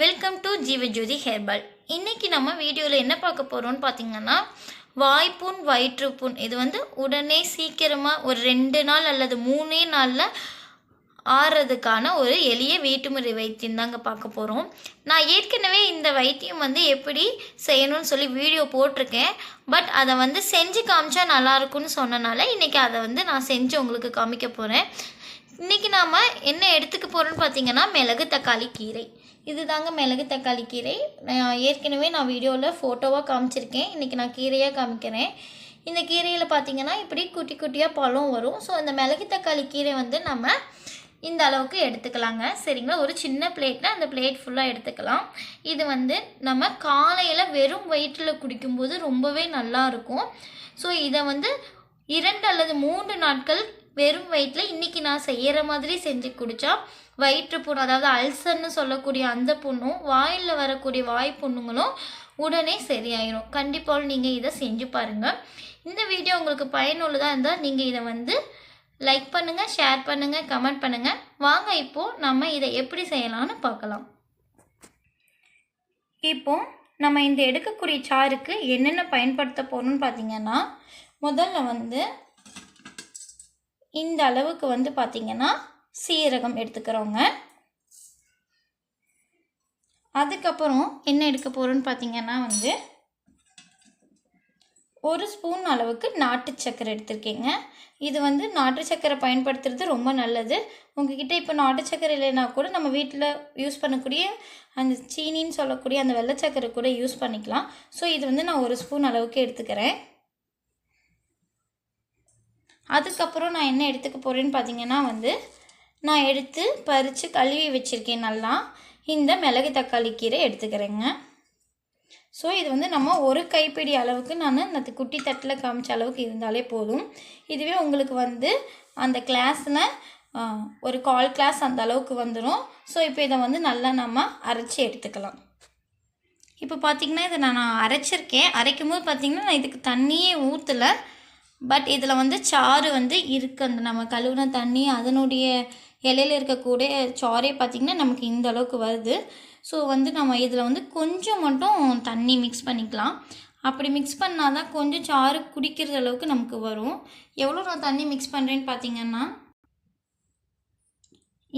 Welcome to Jeevajothi herbal இன்றைக்கி நம்ம வீடியோவில் என்ன பார்க்க போகிறோம்னு பார்த்தீங்கன்னா வாய்ப்புண் வயிற்றுப்புண். இது வந்து உடனே சீக்கிரமாக ஒரு ரெண்டு நாள் அல்லது மூணே நாளில் ஆறுறதுக்கான ஒரு எளிய வீட்டுமுறை வைத்தியம் தாங்க பார்க்க போகிறோம் நான் ஏற்கனவே இந்த வைத்தியம் வந்து எப்படி செய்யணும்னு சொல்லி வீடியோ போட்டிருக்கேன். பட் அதை வந்து செஞ்சு காமிச்சா நல்லாயிருக்குன்னு சொன்னனால இன்றைக்கி அதை வந்து நான் செஞ்சு உங்களுக்கு காமிக்க போகிறேன் இன்றைக்கி நாம் என்ன எடுத்துக்க போகிறோன்னு பார்த்தீங்கன்னா மிளகு தக்காளி கீரை. இது தாங்க மிளகு தக்காளி கீரை. நான் ஏற்கனவே நான் வீடியோவில் ஃபோட்டோவாக காமிச்சிருக்கேன். இன்றைக்கி நான் கீரையாக காமிக்கிறேன். இந்த கீரையில் பார்த்திங்கன்னா இப்படி குட்டி குட்டியாக பழம் வரும். ஸோ இந்த மிளகு தக்காளி கீரை வந்து நம்ம இந்த அளவுக்கு எடுத்துக்கலாங்க. சரிங்களா? ஒரு சின்ன பிளேட்டில் அந்த பிளேட் ஃபுல்லாக எடுத்துக்கலாம். இது வந்து நம்ம காலையில் வெறும் வயிற்றில் குடிக்கும்போது ரொம்பவே நல்லா இருக்கும். ஸோ இதை வந்து இரண்டு அல்லது மூன்று நாட்கள் வெறும் வயிற்றில் இன்றைக்கி நான் செய்கிற மாதிரி செஞ்சு குடித்தா வயிற்று புண் அதாவது அல்சர்னு சொல்லக்கூடிய அந்த புண்ணும் வாயில் வரக்கூடிய வாய் புண்ணுங்களும் உடனே சரியாயிடும் கண்டிப்பாக நீங்கள் இதை செஞ்சு பாருங்கள் இந்த வீடியோ உங்களுக்கு பயனுள்ளதாக இருந்தால் நீங்கள் இதை வந்து லைக் பண்ணுங்கள் ஷேர் பண்ணுங்கள் கமெண்ட் பண்ணுங்கள் வாங்க இப்போது நம்ம இதை எப்படி செய்யலாம்னு பார்க்கலாம். இப்போ நம்ம இந்த எடுக்கக்கூடிய சாருக்கு என்னென்ன பயன்படுத்த போகணும்னு பார்த்தீங்கன்னா முதல்ல வந்து இந்த அளவுக்கு வந்து பார்த்திங்கன்னா சீரகம் எடுத்துக்கிறோங்க. அதுக்கப்புறம் என்ன எடுக்க போகிறோன்னு பார்த்தீங்கன்னா வந்து ஒரு ஸ்பூன் அளவுக்கு நாட்டு சக்கரை எடுத்திருக்கேங்க. இது வந்து நாட்டு சக்கரை பயன்படுத்துறது ரொம்ப நல்லது. உங்ககிட்ட இப்போ நாட்டு சக்கரை இல்லைன்னா கூட நம்ம வீட்டில் யூஸ் பண்ணக்கூடிய அந்த சீனின்னு சொல்லக்கூடிய அந்த வெள்ளை சக்கரை கூட யூஸ் பண்ணிக்கலாம். ஸோ இது வந்து நான் ஒரு ஸ்பூன் அளவுக்கு எடுத்துக்கிறேன். அதுக்கப்புறம் நான் என்ன எடுத்துக்க போகிறேன்னு பார்த்தீங்கன்னா வந்து நான் எடுத்து பறித்து கழுவி வச்சுருக்கேன் நல்லா. இந்த மிளகு தக்காளி கீரை எடுத்துக்கிறேங்க. ஸோ இது வந்து நம்ம ஒரு கைப்பிடி அளவுக்கு நான் அந்த குட்டி தட்டில் காமிச்ச அளவுக்கு இருந்தாலே போதும். இதுவே உங்களுக்கு வந்து அந்த கிளாஸில் ஒரு கால் கிளாஸ் அந்த அளவுக்கு வந்துடும் ஸோ இப்போ இதை வந்து நல்லா நம்ம அரைச்சி எடுத்துக்கலாம். இப்போ பார்த்திங்கன்னா இதை நான் அரைச்சிருக்கேன். அரைக்கும் போது பார்த்திங்கன்னா நான் இதுக்கு தண்ணியே ஊற்றலை பட் இதில் வந்து சாறு வந்து இருக்குது அந்த நம்ம கழுவுன தண்ணி அதனுடைய இலையில் இருக்கக்கூடிய சாரே பார்த்திங்கன்னா நமக்கு இந்த அளவுக்கு வருது. ஸோ வந்து நம்ம இதில் வந்து கொஞ்சம் மட்டும் தண்ணி மிக்ஸ் பண்ணிக்கலாம். அப்படி மிக்ஸ் பண்ணால் தான் கொஞ்சம் சாறு குடிக்கிற அளவுக்கு நமக்கு வரும். எவ்வளோ நான் தண்ணி மிக்ஸ் பண்ணுறேன்னு பார்த்தீங்கன்னா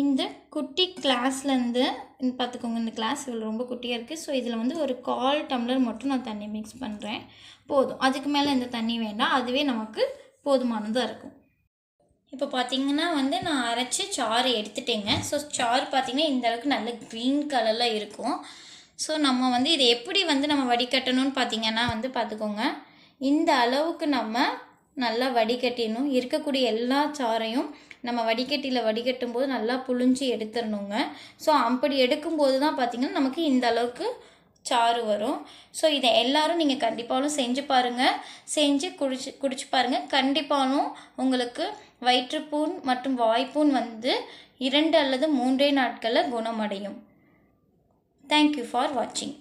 இந்த குட்டி கிளாஸ்லேருந்து பார்த்துக்கோங்க இந்த கிளாஸ் இவ்வளோ ரொம்ப குட்டியாக இருக்குது ஸோ இதில் வந்து ஒரு கால் டம்ளர் மட்டும் நான் தண்ணி மிக்ஸ் பண்ணுறேன் போதும். அதுக்கு மேலே இந்த தண்ணி வேண்டாம். அதுவே நமக்கு போதுமானதாக இருக்கும். இப்போ பார்த்தீங்கன்னா வந்து நான் அரைச்சி சாறு எடுத்துட்டேங்க. ஸோ சாறு பார்த்திங்கன்னா இந்த அளவுக்கு நல்ல க்ரீன் கலரில் இருக்கும். ஸோ நம்ம வந்து இதை எப்படி வந்து நம்ம வடிகட்டணும்னு பார்த்தீங்கன்னா வந்து பார்த்துக்கோங்க இந்த அளவுக்கு நம்ம நல்லா வடிகட்டிடணும். இருக்கக்கூடிய எல்லா சாறையும் நம்ம வடிகட்டியில் வடிகட்டும் போது நல்லா புழிஞ்சு எடுத்துடணுங்க. ஸோ அப்படி எடுக்கும்போது தான் பார்த்திங்கன்னா நமக்கு இந்த அளவுக்கு சாறு வரும். ஸோ இதை எல்லோரும் நீங்கள் கண்டிப்பாலும் செஞ்சு பாருங்கள் செஞ்சு குடிச்சு குடிச்சு பாருங்கள் கண்டிப்பாலும் உங்களுக்கு வயிற்றுப்பூன் மற்றும் வாய்ப்பூன் வந்து இரண்டு அல்லது மூன்றே நாட்களில் குணமடையும். தேங்க்யூ ஃபார் வாட்சிங்